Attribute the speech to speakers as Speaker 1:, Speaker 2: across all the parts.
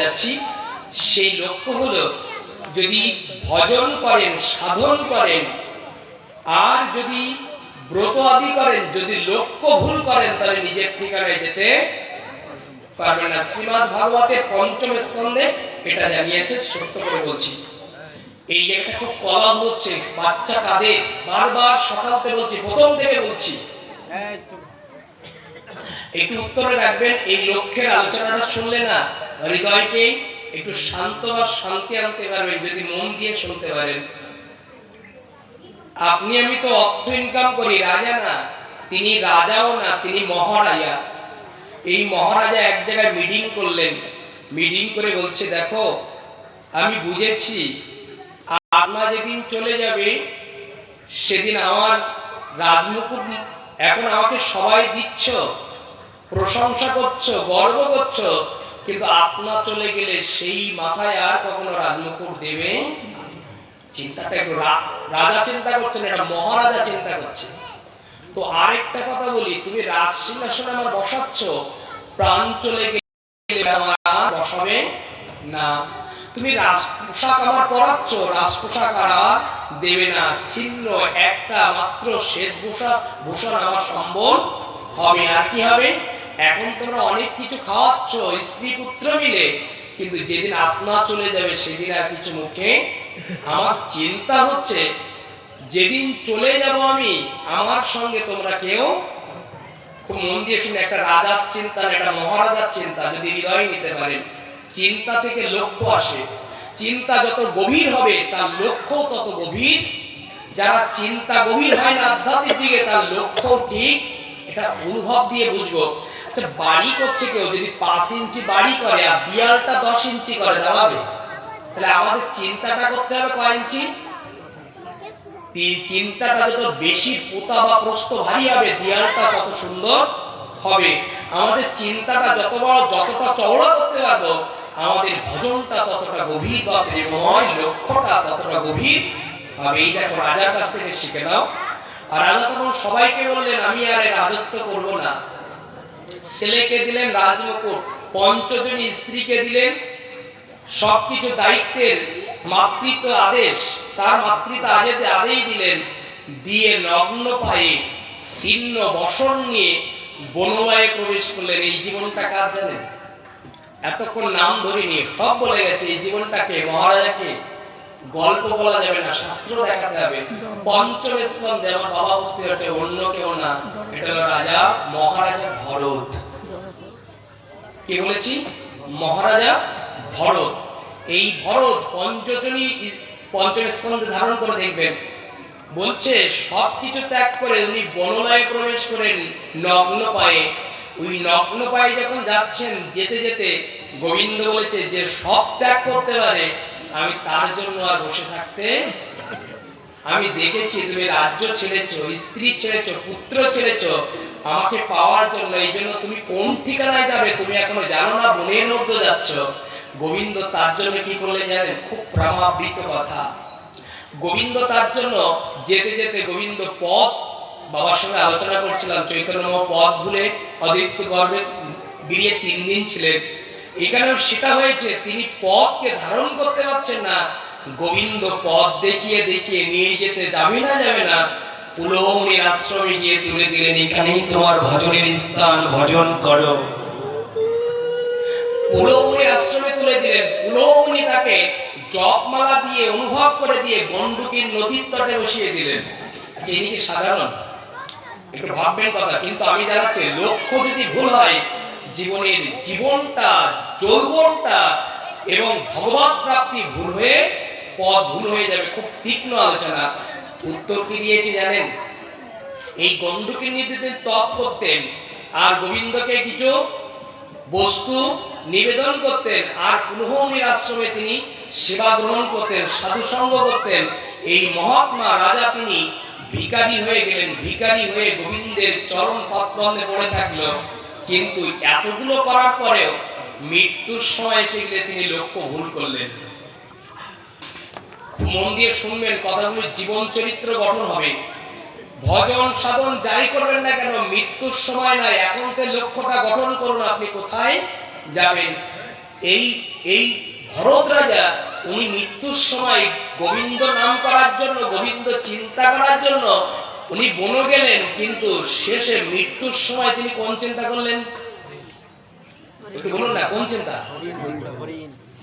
Speaker 1: যাচ্ছি, সেই লক্ষ্য হলো যদি ভজন করেন, সাধন করেন, আর যদি ব্রত আদি করেন, যদি লক্ষ্য ভুল করেন, তাহলে নিজের ঠিকানায় যেতে পারবেন না। শ্রীমদ ভাগবতের পঞ্চম স্কন্ধে এটা জানিয়েছে, সত্য করে বলছি। এই জায়গাটা খুব কলম হচ্ছে, বাচ্চা কাদের বারবার সকালতে বলছি, প্রথম থেকে বলছি। একটু উত্তরে রাখবেন, এই লক্ষ্যের আলোচনাটা শুনলে না হৃদয়কে একটু শান্ত বা শান্তি আনতে পারবেন, যদি মন দিয়ে শুনতে পারেন। আপনি, আমি তো অর্থ ইনকাম করি, রাজা না, তিনি রাজাও না, তিনি মহারাজা। এই মহারাজা এক জায়গায় মিটিং করলেন। মিটিং করে বলছে, দেখো, আমি বুঝেছি আপনার যেদিন চলে যাবে, সেদিন আমার রাজমুকুট এখন আমাকে সবাই দিচ্ছ। প্রশংসা করছ, গর্ব করছ, কিন্তু আপনা চলে গেলে সেই মাথায় আর কখনো রাজমুকুট দেবে? চিন্তাটা একটু রাজা চিন্তা করছে না এটা মহারাজা চিন্তা করছে। তো আরেকটা কথা বলি, তুমি রাজ আমার বসাচ্ছ, প্রাণ চলে গেলে আমার বসাবে না। তুমি পোশাক আমার পরাচ্ছ রাজ পোশাক আর দেবে না। ছিন্ন একটা মাত্র শ্বেত ভূষণ ভূষণ আমার সম্বল হবে আর কি হবে? এখন তোমরা অনেক কিছু খাওয়াচ্ছ, স্ত্রী পুত্র মিলে। কিন্তু যেদিন আপনা চলে যাবে, সেদিন আর কিছু মুখে? আমার চিন্তা হচ্ছে, যেদিন চলে যাব আমি, আমার সঙ্গে তোমরা কেউ? খুব মন দিয়ে শুনে একটা রাজার চিন্তা, একটা মহারাজার চিন্তা, যদি হৃদয় নিতে পারেন। চিন্তা থেকে লক্ষ্য আসে। চিন্তা যত গভীর হবে, তার লক্ষ্য তত গভীর। যারা চিন্তা গভীর হয় না আধ্যাত্মিক দিকে, তার লক্ষ্য ঠিক এটা অনুভব দিয়ে বুঝব। আচ্ছা বাড়ি করছে কেউ, যদি পাঁচ ইঞ্চি বাড়ি করে আর দিয়ালটা দশ ইঞ্চি করে, দাঁড়াবে? তাহলে আমাদের চিন্তাটা করতে হবে কয় ইঞ্চি? চিন্তাটা যত বেশি পোতা বা প্রস্ত ভারী হবে দেয়ালটা তত সুন্দর হবে। আমাদের চিন্তাটা যত বড়, যতটা চওড়া করতে পারব, আমাদের ভজনটা ততটা গভীর বা প্রেমময়, লক্ষ্যটা ততটা গভীর হবে। এই দেখো, রাজার কাছ থেকে শিখে নাও। আর রাজা তখন সবাইকে বললেন, আমি আর রাজত্ব করব না। ছেলেকে দিলেন রাজমুকুট পঞ্চজনী স্ত্রীকে দিলেন। সবকিছু দায়িত্বের মাতৃত্ব আদেশ, তার মাতৃত্ব আদেশ আদেই দিলেন। দিয়ে নগ্ন পায়ে ছিন্ন বসন নিয়ে বনলয়ে প্রবেশ করলেন। এই জীবনটা কার জানেন এতক্ষণ নাম ধরিনি সব বলে গেছে, এই জীবনটাকে মহারাজাকে? গল্প বলা যাবে না শাস্ত্র দেখাতে হবে। পঞ্চম স্কন্ধে আমার বাবা বুঝতে হচ্ছে অন্য কেউ না। এটা হলো রাজা মহারাজা ভরত। কে বলেছি? মহারাজা ভরত। এই ভরত পঞ্চজনী পঞ্চম স্কন্ধে ধারণ করে দেখবেন বলছে সব কিছু ত্যাগ করে উনি বনলয়ে প্রবেশ করেন নগ্ন পায়ে। ওই নগ্ন পায়ে যখন যাচ্ছেন যেতে যেতে গোবিন্দ বলেছে যে সব ত্যাগ করতে পারে আমি তার জন্য আর বসে থাকতে আমি দেখেছি তুমি রাজ্য ছেড়েছো, স্ত্রী ছেড়েছ, পুত্র ছেড়েছ, আমাকে পাওয়ার জন্য, এই জন্য তুমি কোন ঠিকানায় যাবে তুমি এখনও জানো না বনের মধ্যে যাচ্ছ। গোবিন্দ তার জন্য কি করলেন জানেন? খুব প্রামাবৃত কথা। গোবিন্দ তার জন্য যেতে যেতে গোবিন্দ পথ, বাবার সঙ্গে আলোচনা করছিলাম চৈতন্য পথ ভুলে অদিত্য গর্বে গিরিয়ে তিন দিন ছিলেন। এখানেও সেটা হয়েছে, তিনি পথকে ধারণ করতে পারছেন না। গোবিন্দ পথ দেখিয়ে দেখিয়ে নিয়ে যেতে যাবে না যাবে না। পুলহমণির আশ্রমে গিয়ে তুলে দিলেন, এখানেই তোমার ভজনের স্থান, ভজন করো। পুলহমণির আশ্রমে তুলে দিলেন। পুলহমণি তাকে জপমালা দিয়ে, অনুভব করে দিয়ে গন্ডুকির নদীর তটে বসিয়ে দিলেন। আচ্ছা ইনি কি সাধারণ? একটু ভাববেন কথা, কিন্তু আমি জানাচ্ছি, লক্ষ্য যদি ভুল হয় জীবনের জীবনটা, যৌবনটা এবং ভগবত প্রাপ্তি ভুল হয়ে, পথ ভুল হয়ে যাবে, খুব তীক্ষ্ণ আলোচনা। উত্তর কি দিয়েছে জানেন? এই গন্ডুকের নীতিতে তপ করতেন, আর গোবিন্দকে কিছু বস্তু নিবেদন করতেন, আর পুনঃমনির আশ্রমে তিনি সেবা গ্রহণ করতেন সাধুসঙ্গ করতেন। এই মহাত্মা রাজা তিনি ভিখারি হয়ে গেলেন, ভিখারি হয়ে গোবিন্দের চরণ পথবন্ধে পড়ে থাকল। কিন্তু এতগুলো করার পরেও মৃত্যুর সময় এসে গেলে তিনি লক্ষ্য ভুল করলেন। মন দিয়ে শুনবেন, কথাগুলো জীবন চরিত্র গঠন হবে। ভজন সাধন যাই করবেন না কেন, মৃত্যুর সময় নয় এখন থেকে লক্ষ্যটা গঠন করুন আপনি, কোথায় যাবেন? এই এই ভরত রাজা, উনি মৃত্যুর সময় গোবিন্দ নাম করার জন্য, গোবিন্দ চিন্তা করার জন্য উনি বনে গেলেন, কিন্তু শেষে মৃত্যুর সময় তিনি কোন চিন্তা করলেন? একটু বলুন না, কোন চিন্তা?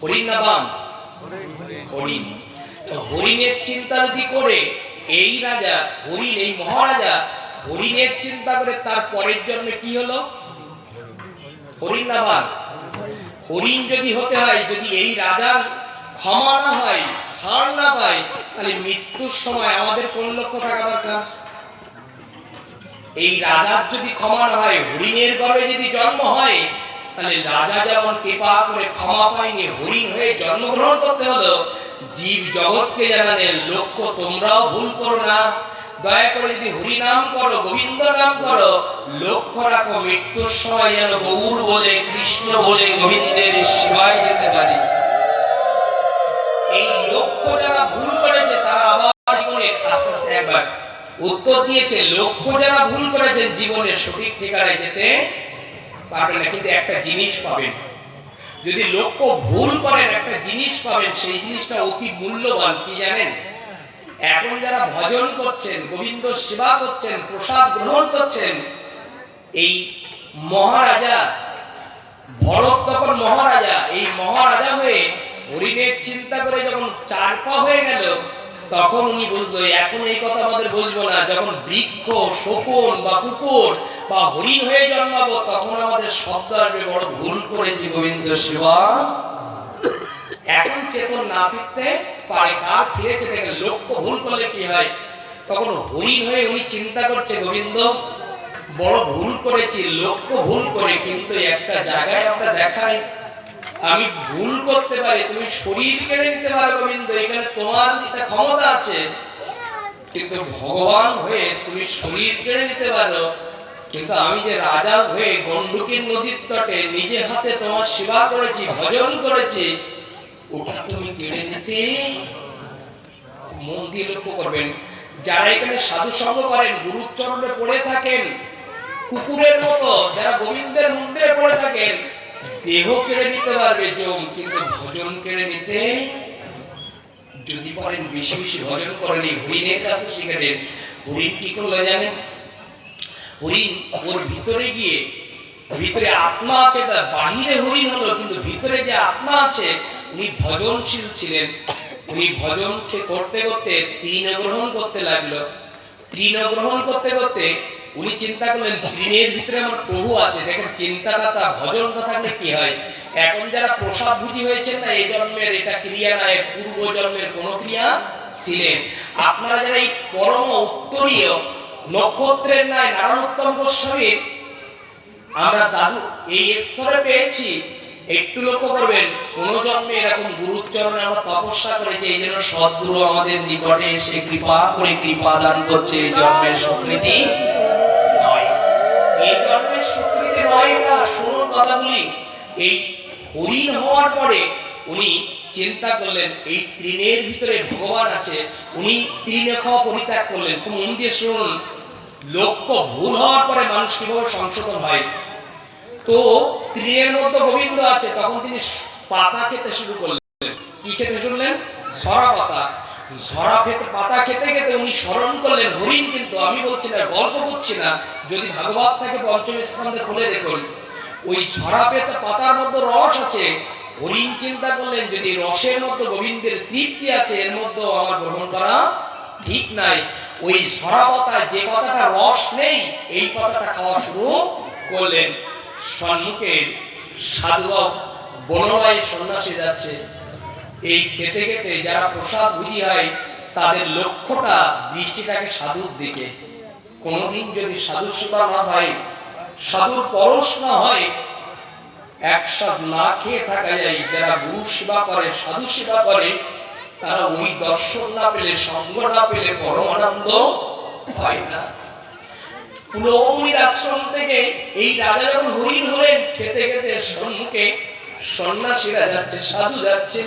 Speaker 1: হরিণ না বাম হরিণ। হরিণের চিন্তা যদি করে, এই রাজা, হরিণ, এই মহারাজা, হরিণের চিন্তা করে তার পরের জন্মে কি হলো? হরিণ না বাঘ? হরিণ যদি হতে হয়, যদি এই রাজার ক্ষমা না হয় ছাড় না পায়, তাহলে মৃত্যুর সময় আমাদের কোন লক্ষ্য থাকা দরকার? এই রাজার যদি ক্ষমা না হয়, হরিণের গর্ভে যদি জন্ম হয়, তাহলে রাজা যেমন কৃপা করে ক্ষমা পায়নি, হরিণ হয়ে জন্মগ্রহণ করতে হলো, জীব জগৎকে জানালেন লক্ষ্য তোমরাও ভুল করো না। দয়া করে যদি হরি নাম করো, গোবিন্দ নাম করো, লক্ষ্য রাখো, মৃত্যুর সময় যেন গৌর বলে, কৃষ্ণ বলে, গোবিন্দের সেবায় যেতে পারি। এই লক্ষ্য যারা ভুল করেছে, তারা আবার জীবনে আস্তে আস্তে একবার উত্তর দিয়েছে, লক্ষ্য যারা ভুল করেছেন, জীবনের সঠিক ঠিকানায় যেতে পারবেন না, কিন্তু একটা জিনিস পাবেন। যদি লক্ষ্য ভুল করেন, একটা জিনিস পাবেন, সেই জিনিসটা অতি মূল্যবান, কি জানেন? এখন যারা ভজন করছেন, গোবিন্দ সেবা করছেন, প্রসাদ গ্রহণ করছেন, এই মহারাজা, ভরত তখন মহারাজা, এই মহারাজা হয়ে হরিণের চিন্তা করে যখন চার পা হয়ে গেল তখন উনি বুঝলো, এখন এই কথা আমাদের বুঝব না। যখন বৃক্ষ, শকুন বা কুকুর বা হরিণ হয়ে জন্মাবো, তখন আমাদের শব্দ বড় ভুল করেছি গোবিন্দ শিবা। এখন চেতন না ফিরতে পারে কার ফিরেছে দেখে লক্ষ্য ভুল করলে কি হয়? তখন হরিণ হয়ে উনি চিন্তা করছে, গোবিন্দ, বড় ভুল করেছি লক্ষ্য ভুল করে, কিন্তু একটা জায়গায় আমরা দেখাই আমি ভুল করতে পারি, তুমি শরীর কেড়ে নিতে পারো গোবিন্দ, এখানে তোমার একটা ক্ষমতা আছে। কিন্তু ভগবান হয়ে তুমি শরীর কেড়ে নিতে পারো, কিন্তু আমি যে রাজা হয়ে গন্ডুকির নদীর তটে নিজে হাতে তোমার সেবা করেছি, ভজন করেছি, ওটা তুমি কেড়ে নিতে মন দিয়ে লক্ষ্য করবেন। যারা এখানে সাধু সঙ্গ করেন গুরুর পড়ে থাকেন, কুকুরের মতো, যারা গোবিন্দের মন্দিরে পড়ে থাকেন দেহ কেড়ে নিতে পারবে জম কিন্তু ভজন কেড়ে নিতে যদি পারেন, বেশি বেশি ভজন করেন। এই হরিণের কাছে শিখে দেন। হরিণ কি করল জানেন? হরিণ ওর ভিতরে গিয়ে, ভিতরে আত্মা আছে তার বাহিরে হরিণ হলো, কিন্তু ভিতরে যে আত্মা আছে, উনি ভজনশীল ছিলেন। উনি ভজনকে করতে করতে তৃণ গ্রহণ করতে লাগল। তৃণ গ্রহণ করতে করতে উনি চিন্তা করলেন তৃণের ভিতরে আমার প্রভু আছে, দেখেন চিন্তাটা তা ভজনটা থাকলে কি হয়? এখন যারা প্রসাদ ভুজি হয়েছে না এই জন্মের এটা ক্রিয়া নয় পূর্ব জন্মের কোন ক্রিয়া ছিলেন। আপনারা যারা এই পরম উত্তরীয় নক্ষত্রের ন্যায় নারায়ণোত্তম গোস্বামীর আমরা দাদু, এই স্তরে পেয়েছি। একটু লক্ষ্য করবেন, কোন জন্মে এরকম গুরুচরণে আমরা তপস্যা করেছি, এই জন্য সদ্গুরু আমাদের নিকটে এসে কৃপা করে কৃপা দান করছে এই জন্মের স্বীকৃতি নয় এই জন্মের স্বীকৃতি কথাগুলি। এই হরিণ হওয়ার পরে উনি চিন্তা করলেন, এই তৃণের ভিতরে ভগবান আছে, উনি তৃণে পরিত্যাগ করলেন। তো মন দিয়ে লক্ষ্য ভুল হওয়ার পরে মানুষ কীভাবে সংশোধন হয়? তো তৃণের মধ্যে গোবিন্দ আছে, তখন তিনি পাতা খেতে শুরু করলেন। কি খেতে শুনলেন? সরা পাতা। সরা খেতে, পাতা খেতে খেতে উনি স্মরণ করলেন, হরিণ কিন্তু আমি বলছি না, গল্প করছি না। যদি ভাগবত থেকে পঞ্চম স্কন্ধে খুলে দেখুন, ওই ঝরা পেতে পাতার মধ্যে রস আছে। হরিণ চিন্তা করলেন, যদি রসের মধ্যে গোবিন্দের তৃপ্তি আছে, এর মধ্যে আমার গ্রহণ করা ঠিক নাই। ওই ঝরা পাতায় যে পাতাটা রস নেই, এই পাতাটা খাওয়া শুরু করলেন। সম্মুখে সাধু বনরায় সন্ন্যাসী যাচ্ছে। এই খেতে খেতে যারা প্রসাদ বুঝি হয়, তাদের লক্ষ্যটা দৃষ্টিটাকে সাধুর দিকে। কোনোদিন যদি সাধু সেবা না হয়, সাধুর পরশ না হয় একসাথ না খেয়ে থাকা যায়, যারা গুরু সেবা করে সাধু সেবা করে, তারা ওই দর্শন না পেলে, সঙ্গ না পেলে পরমানন্দ হয় না। পুলৌমির আশ্রম থেকে এই রাজা যখন হরিণ হলেন, খেতে খেতে সম্মুখে সন্ন্যাসীরা যাচ্ছে, সাধু যাচ্ছে।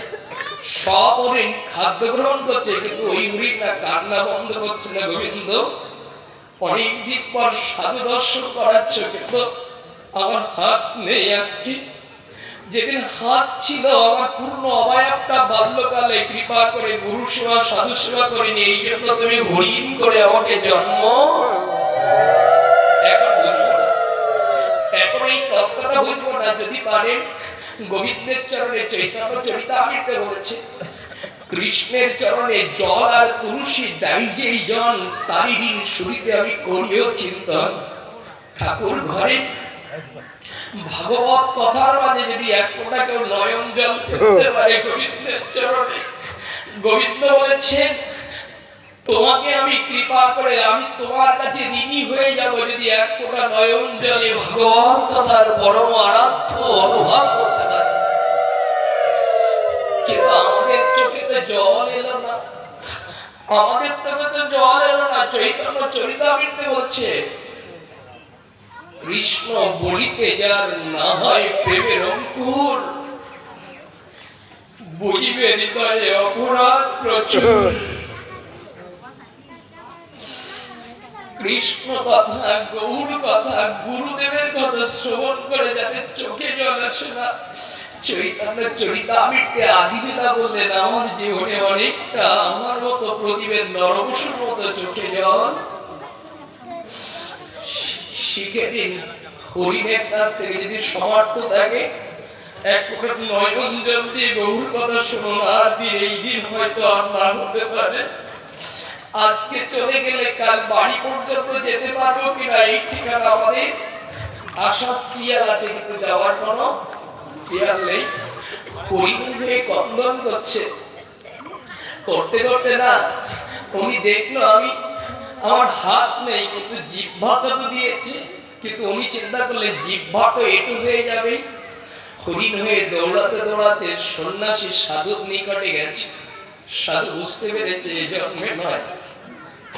Speaker 1: খাদ্য গ্রহণ করছে, কিন্তু ওই কান্না বন্ধ করছে না গোবিন্দ। পর সাধু দর্শন করাচ্ছ, কিন্তু আমার হাত নেই আজকে। যেদিন হাত ছিল, আমার পূর্ণ অবয়বটা বাল্যকালে কৃপা করে গুরু সেবা, সাধু সেবা করিনি এই জন্য তুমি হরিণ করে আমাকে জন্ম। এখন এই তত্ত্বটা বুঝব না, যদি পারেন। গোবিন্দের চরণে চৈতন্য চরিতামৃতে বলেছে কৃষ্ণের চরণে জল আর তুলসী দায়ী যেই জন, তারই শুনিতে আমি করিও চিন্তন। ঠাকুর ঘরে, ভাগবত কথার মাঝে যদি এক ফোঁটা কেউ নয়ন জল ফেলতে পারে গোবিন্দের চরণে, গোবিন্দ বলেছেন তোমাকে আমি কৃপা করে আমি তোমার কাছে ঋণী হয়ে যাব যদি এক ফোঁটা নয়ন জলে ভগবত কথার পরম আরাধ্য অনুভব করতে পারে। কিন্তু আমাদের চোখে তো জল এলো না। আমাদের চোখে তো জল এলো না। চৈতন্য চরিতামৃতে বলছে, কৃষ্ণ বলিতে যার না হয় প্রেমের অঙ্কুর, বুঝিবে হৃদয়ে অপরাধ প্রচুর। কৃষ্ণ কথা গৌর কথা গুরুদেবের কথা শ্রবণ করে যাদের চোখে জল আসে না। চৈতন্য চরিতামৃতে আদিলীলা বললেন, আমার জীবনে অনেকটা আমার মতো প্রদীপের নরবসুর মতো চোখে জল শিখে দিন হরিণের কাছ থেকে যদি সমর্থ থাকে, এক প্রকার নয়ন জল দিয়ে গৌর কথা শুনুন আর দিন এই দিন হয়তো আর না হতে পারে। আজকে চলে গেলে কাল বাড়ি পর্যন্ত যেতে পারব কিনা এই ঠিকানা আমাদের? আশা, শিয়াল আছে কিন্তু যাওয়ার কোনো শিয়াল নেই। হরিণ হয়ে কন্দন করছে। করতে করতে না, উনি দেখল আমি, আমার হাত নেই, কিন্তু জিহ্বাটা তো দিয়েছে। কিন্তু উনি চিন্তা করলেন জিহ্বা তো এটু হয়ে যাবে হরিণ হয়ে দৌড়াতে দৌড়াতে সন্ন্যাসী সাধুর নিকটে গেছে। সাধু বুঝতে পেরেছে এ জন্মে নয়।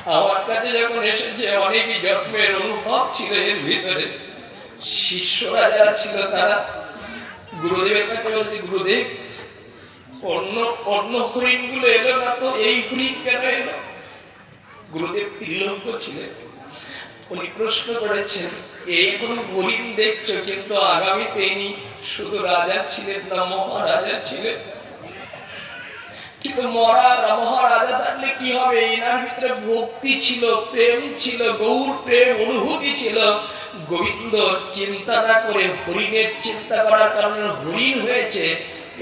Speaker 1: আমার কাছে যখন এসেছে, অনেকই জন্মের অনুভব ছিল এর ভিতরে। শিষ্যরা যারা ছিল, তারা গুরুদেবের কাছে বলছে, গুরুদেব, অন্য অন্য হরিণগুলো এলো না তো, এই হরিণ কেন এলো? গুরুদেব ত্রিলঙ্গ ছিলেন। উনি প্রশ্ন করেছেন, এই কোনো হরিণ দেখছ? কিন্তু আগামীতে ইনি শুধু রাজা ছিলেন না, মহারাজা ছিলেন। কিন্তু মরা মহারাজা থাকলে কি হবে? এনার ভিতরে ভক্তি ছিল, প্রেম ছিল, গৌর প্রেম, অনুভূতি ছিল। গোবিন্দ চিন্তা না করে, হরিণের চিন্তা করার কারণে হরিণ হয়েছে।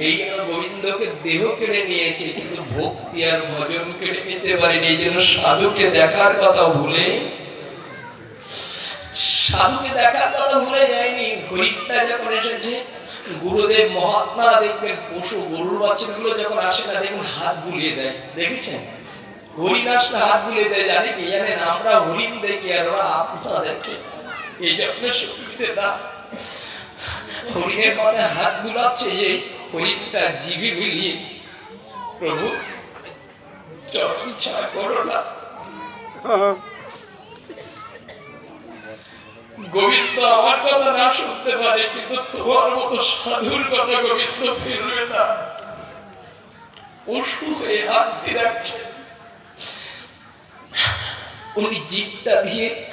Speaker 1: এই জন্য গোবিন্দকে দেহ কেড়ে নিয়েছে, কিন্তু ভক্তি আর ভজন কেড়ে নিতে পারেনি। এই জন্য সাধুকে দেখার কথা ভুলে, সাধুকে দেখার কথা ভুলে যায়নি। হরিণটা যখন এসেছে গুরুদেব মহাত্মারা দেখবেন, পশু গরুর বাচ্চাগুলো যখন আসে না দেখুন হাত বুলিয়ে দেয়। দেখেছেন? হরিণ আসলে হাত বুলিয়ে দেয়, জানে কি? জানেন আমরা হরিণ দেখি আর ওরা আপনারা দেখে। এই জন্য শক্তিতে না, হরিণের মাথায় হাত বুলাচ্ছে যে হরিণটা জিভে মিলিয়ে। প্রভু চরণ ছাড়া করো না। গোবিন্দ আমার কথা না শুনতে পারে কিন্তু তোমার মতো সাধুর কথা গোবিন্দ ফেলবে না। হয়ে রাখছে। উনি জিপটা দিয়ে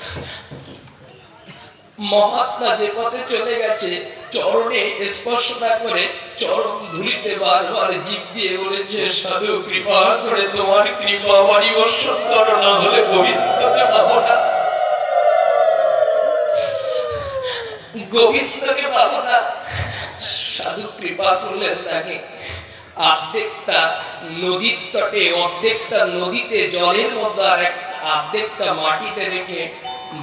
Speaker 1: মহাত্মা যে পথে চলে গেছে, চরণে স্পর্শ না করে চরণ ধুলিতে বারবার জিপ দিয়ে বলেছে, সাধু, কৃপা করে তোমার কৃপা বাড়ি বর্ষণ করো, না হলে গোবিন্দকে পাবো না। গোবিন্দকে পাবো সাধু কৃপা করলেন তাকে। অর্ধেকটা নদীর তটে, অর্ধেকটা নদীতে, জলের মধ্যে আর অর্ধেকটা মাটিতে রেখে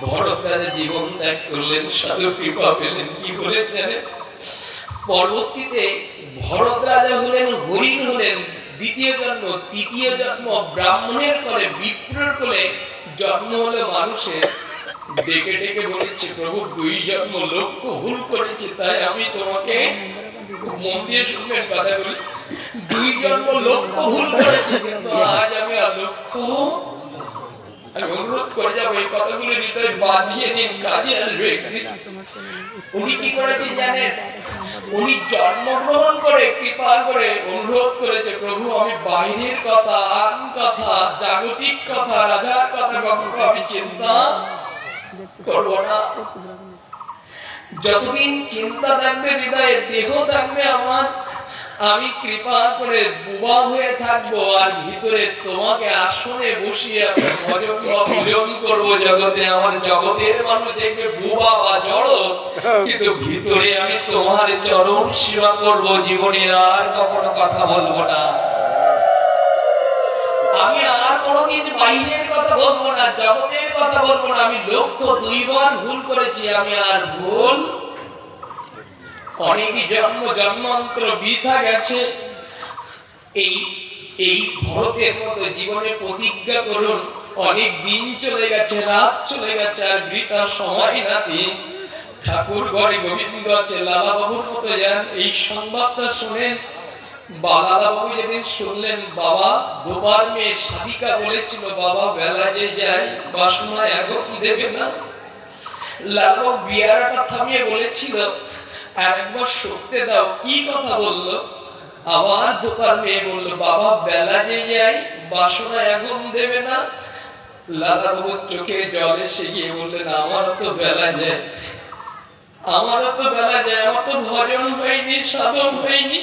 Speaker 1: ভরত রাজা জীবন ত্যাগ করলেন, সাধু কৃপা পেলেন। কি হলেন পরবর্তীতে ভরত রাজা হলেন, হরিণ হলেন, দ্বিতীয় জন্ম, তৃতীয় জন্ম, ব্রাহ্মণের করে বিপ্রর করে জন্ম হলে মানুষের ডেকে ডেকে বলেছে, প্রভু, দুই জন্ম লক্ষ্য ভুল করেছে, তাই আমি তোমাকে মন দিয়ে শুনবেন কথাগুলি দুই জন্ম লক্ষ্য ভুল করেছে, কিন্তু আজ আমি আর লক্ষ্য আমি অনুরোধ করে যাব এই কথাগুলি হৃদয় বাঁধিয়ে নিন, কাজে আসবে উনি কি করেছে উনি জন্মগ্রহণ করে কৃপা করে অনুরোধ করেছে, প্রভু, আমি বাইরের কথা, আন কথা, জাগতিক কথা, রাজার কথা, কখনো আমি চিন্তা করব না। যতদিন চিন্তা থাকবে হৃদয়ে দেহ থাকবে আমার আমি কৃপা করে বুবা হয়ে থাকব আর ভিতরে তোমাকে আসনে বসিয়ে ভজন করব। জগতে আমার জগতের মানুষ দেখবে বুবা বা জড় কিন্তু ভিতরে আমি তোমার চরণ সেবা করব। জীবনে আর কখনো কথা বলব না। আমি আর কোনোদিন বাইরের কথা বলব না, জগতের কথা বলব না। আমি লক্ষ্য দুইবার ভুল করেছি, আমি আর ভুল অনেক জন্ম, জন্মান্তর বৃথা গেছে। এই এই ভরতের মতো জীবনে প্রতিজ্ঞা করুন, অনেক দিন চলে গেছে, রাত চলে গেছে, আর বৃথা সময় নাতি ঠাকুর ঘরে গোবিন্দ আছে লালা বাবুর মতো যান। এই সংবাদটা শুনেন। বালালা বাবু যেদিন শুনলেন, বাবা দুবার মেয়ে সাধিকা বলেছিল, বাবা বেলা যে যায় বাসনা এখন দেবে না। লালবাবু বিয়ারাটা থামিয়ে বলেছিল আর একবার সত্যি দাও, কি কথা বলল? আবার দুবার মেয়ে বলল, বাবা বেলা যে যায় বাসনা এখন দেবে না। লালা বাবুর চোখে জল এসে গিয়ে বললেন, আমারও তো বেলা যায়। আমারও তো বেলা যায়, আমার তো ভজন হয়নি, সাধন হয়নি।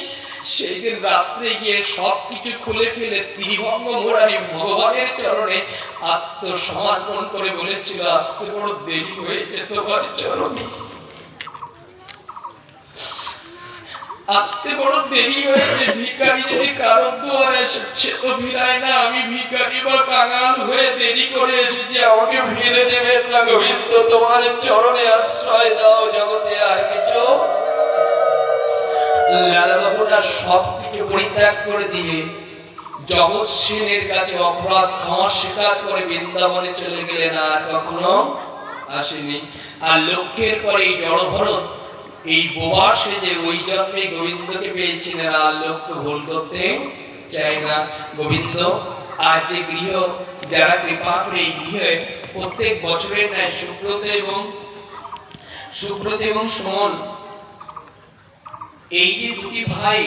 Speaker 1: সেই দিন রাত্রে গিয়ে সব কিছু খুলে ফেলে ত্রিভঙ্গ মোরারি ভগবানের চরণে আত্মসমর্পণ করে বলেছিল, আসতে বড় দেরি হয়েছে তোমার চরণে। আসতে বড় দেরি হয়েছে ভিখারি, যদি কারোর দুয়ারে এসেছে তো ফিরায় না, আমি ভিকারি বা কাঙাল হয়ে দেরি করে এসেছি, আমাকে ফিরে দেবেন না গোবিন্দ তোমার চরণে আশ্রয় দাও, জগতে আর কিছু লালাবাবুরা পরিত্যাগ করে দিয়ে জগৎ সেনের কাছে অপরাধ ক্ষমা স্বীকার করে বৃন্দাবনে চলে গেলেন আর কখনো আসেনি আর লক্ষ্যের পরে এই জড়ভরত এই বোবা সেজে ওই জন্মে গোবিন্দকে পেয়েছিলেন আর লক্ষ্য ভুল করতে চায় না। গোবিন্দ, আর যে গৃহ, যারা কৃপা করে এই গৃহে প্রত্যেক বছরের ন্যায় সুব্রত এবং সুব্রত এবং সুমন এই যে দুটি ভাই,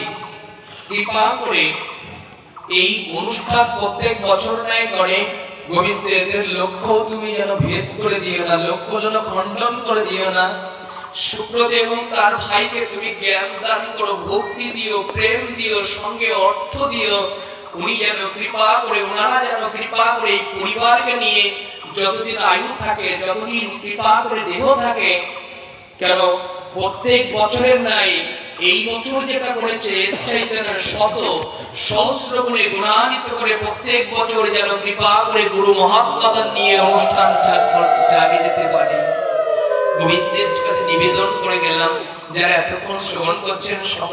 Speaker 1: কৃপা করে এই অনুষ্ঠান প্রত্যেক বছর ন্যায় করে। গোবিন্দ এদের লক্ষ্য তুমি যেন ভেদ করে দিও না, লক্ষ্য যেন খণ্ডন করে দিও না। শুক্রদেব এবং তার ভাইকে তুমি জ্ঞান দান করো, ভক্তি দিও, প্রেম দিও, সঙ্গে অর্থ দিও। উনি যেন কৃপা করে, ওনারা যেন কৃপা করে এই পরিবারকে নিয়ে যতদিন আয়ু থাকে, যতদিন কৃপা করে দেহ থাকে, কেন প্রত্যেক বছরের নাই এই বছর যেটা করেছে চাইতে শত সহস্র গুণে গুণান্বিত করে প্রত্যেক বছর যেন কৃপা করে গুরু মহাত্মাদের নিয়ে অনুষ্ঠান জাগে যেতে পারে। গোবিন্দের কাছে নিবেদন করে গেলাম, যারা এতক্ষণ শ্রবণ করছেন সকলে